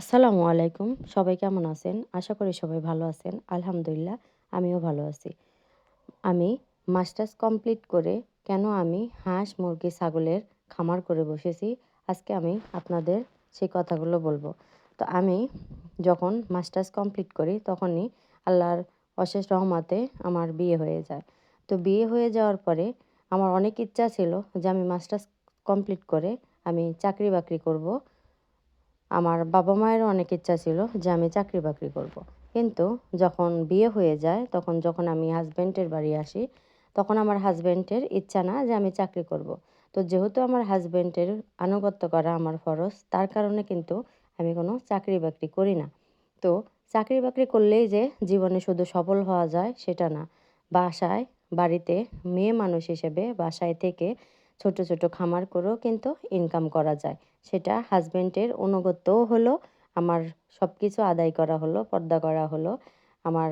আসসালামু আলাইকুম। সবাই কেমন আছেন? আশা করি সবাই ভালো আছেন। আলহামদুলিল্লাহ, আমিও ভালো আছি। আমি মাস্টার্স কমপ্লিট করে কেন আমি হাঁস, মুরগি, ছাগলের খামার করে বসেছি, আজকে আমি আপনাদের সেই কথাগুলো বলব। তো আমি যখন মাস্টার্স কমপ্লিট করি, তখনই আল্লাহর অশেষ রহমতে আমার বিয়ে হয়ে যায়। তো বিয়ে হয়ে যাওয়ার পরে আমার অনেক ইচ্ছা ছিল যে আমি মাস্টার্স কমপ্লিট করে আমি চাকরি বাকরি করব। আমার বাবা মায়েরও অনেক ইচ্ছা ছিল যে আমি চাকরি বাকরি করব। কিন্তু যখন বিয়ে হয়ে যায়, তখন যখন আমি হাজব্যান্ডের বাড়ি আসি, তখন আমার হাজব্যান্ডের ইচ্ছা না যে আমি চাকরি করব। তো যেহেতু আমার হাজব্যান্ডের আনুগত্য করা আমার ফরজ, তার কারণে কিন্তু আমি কোনো চাকরি বাকরি করি না তো চাকরি বাকরি করলেই যে জীবনে শুধু সফল হওয়া যায়, সেটা না বাসায়, বাড়িতে মেয়ে মানুষ হিসেবে বাসায় থেকে ছোট ছোট খামার করেও কিন্তু ইনকাম করা যায়। সেটা হাজব্যান্ডের অনুগত্যও হলো, আমার সব কিছু আদায় করা হলো, পর্দা করা হলো, আমার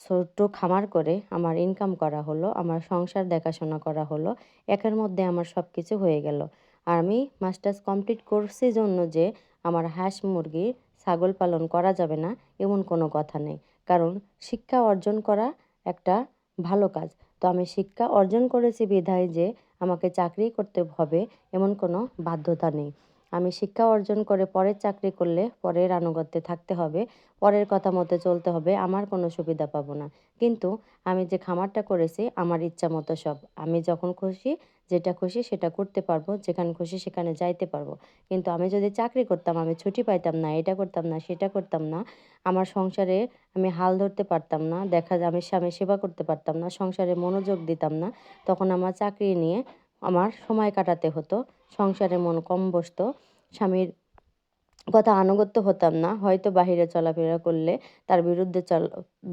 ছোট্ট খামার করে আমার ইনকাম করা হলো, আমার সংসার দেখাশোনা করা হলো, একের মধ্যে আমার সব কিছু হয়ে গেল। আর আমি মাস্টার্স কমপ্লিট করছি জন্য যে আমার হাঁস মুরগি ছাগল পালন করা যাবে না, এমন কোনো কথা নেই। কারণ শিক্ষা অর্জন করা একটা ভালো কাজ। তো আমি শিক্ষা অর্জন করেছি বিধায় যে আমাকে চাকরি করতে হবে এমন কোনো বাধ্যতা নেই। আমি শিক্ষা অর্জন করে পরের চাকরি করলে পরের আনুগত্যে থাকতে হবে, পরের কথা মতো চলতে হবে, আমার কোনো সুবিধা পাবো না। কিন্তু আমি যে খামারটা করেছি, আমার ইচ্ছা মতো সব। আমি যখন খুশি, যেটা খুশি সেটা করতে পারব, যেখানে খুশি সেখানে যাইতে পারব। কিন্তু আমি যদি চাকরি করতাম, আমি ছুটি পাইতাম না, এটা করতাম না, সেটা করতাম না, আমার সংসারে আমি হাল ধরতে পারতাম না, দেখা যায় আমি স্বামী সেবা করতে পারতাম না, সংসারে মনোযোগ দিতাম না, তখন আমার চাকরি নিয়ে আমার সময় কাটাতে হতো, সংসারে মন কম বসতো, স্বামীর কথা আনুগত্য হতাম না, হয়তো বাহিরে চলাফেরা করলে তার বিরুদ্ধে চল,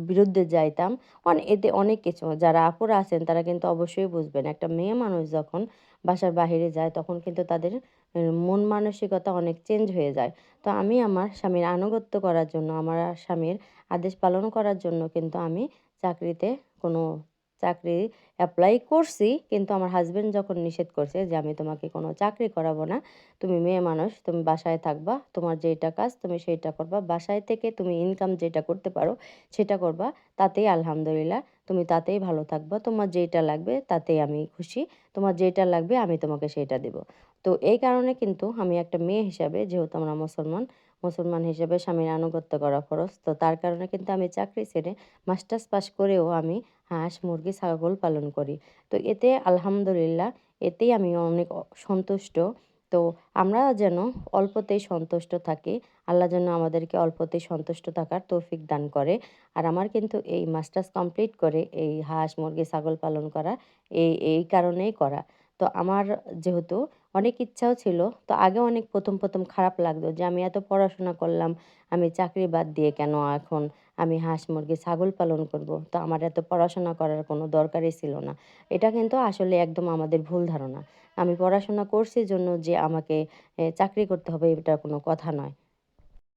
বিরুদ্ধে যাইতাম। অনেক এতে অনেক কিছু, যারা আপুরা আছেন তারা কিন্তু অবশ্যই বুঝবেন, একটা মেয়ে মানুষ যখন বাসার বাহিরে যায় তখন কিন্তু তাদের মন মানসিকতা অনেক চেঞ্জ হয়ে যায়। তো আমি আমার স্বামীর আনুগত্য করার জন্য, আমার স্বামীর আদেশ পালন করার জন্য কিন্তু আমি চাকরিতে কোনো চাকরি অ্যাপ্লাই করছি, কিন্তু আমার হাজব্যান্ড যখন নিষেধ করছে যে আমি তোমাকে কোনো চাকরি করাবো না, তুমি মেয়ে মানুষ, তুমি বাসায় থাকবা, তোমার যেটা কাজ তুমি সেইটা করবা, বাসায় থেকে তুমি ইনকাম যেটা করতে পারো সেটা করবা, তাতেই আলহামদুলিল্লাহ তুমি তাতেই ভালো থাকবা। তোমার যেটা লাগবে তাতেই আমি খুশি। তোমার যেটা লাগবে আমি তোমাকে সেটা দেব। তো এই কারণে কিন্তু আমি একটা মেয়ে হিসাবে, যেহেতু আমরা মুসলমান মুসলমান হিসেবে স্বামীর আনুগত্য করা খরচ তো তার কারণে কিন্তু আমি চাকরি ছেড়ে মাস্টার্স পাস করেও আমি হাঁস, মুরগি, ছাগল পালন করি। তো এতে আলহামদুলিল্লাহ, এতেই আমি অনেক সন্তুষ্ট। তো আমরা যেন অল্পতেই সন্তুষ্ট থাকি। আল্লাহ যেন আমাদেরকে অল্পতেই সন্তুষ্ট থাকার তৌফিক দান করে। আর আমার কিন্তু এই মাস্টার্স কমপ্লিট করে এই হাঁস, মুরগি, ছাগল পালন করা এই এই কারণেই করা। তো আমার যেহেতু অনেক ইচ্ছাও ছিল। তো আগে অনেক প্রথম প্রথম খারাপ লাগতো যে আমি এত পড়াশোনা করলাম, আমি চাকরি বাদ দিয়ে কেন এখন আমি হাঁস মুরগি, ছাগল পালন করব? তো আমার এত পড়াশোনা করার কোনো দরকারই ছিল না। এটা কিন্তু আসলে একদম আমাদের ভুল ধারণা। আমি পড়াশোনা করছি জন্য যে আমাকে চাকরি করতে হবে এটা কোনো কথা নয়।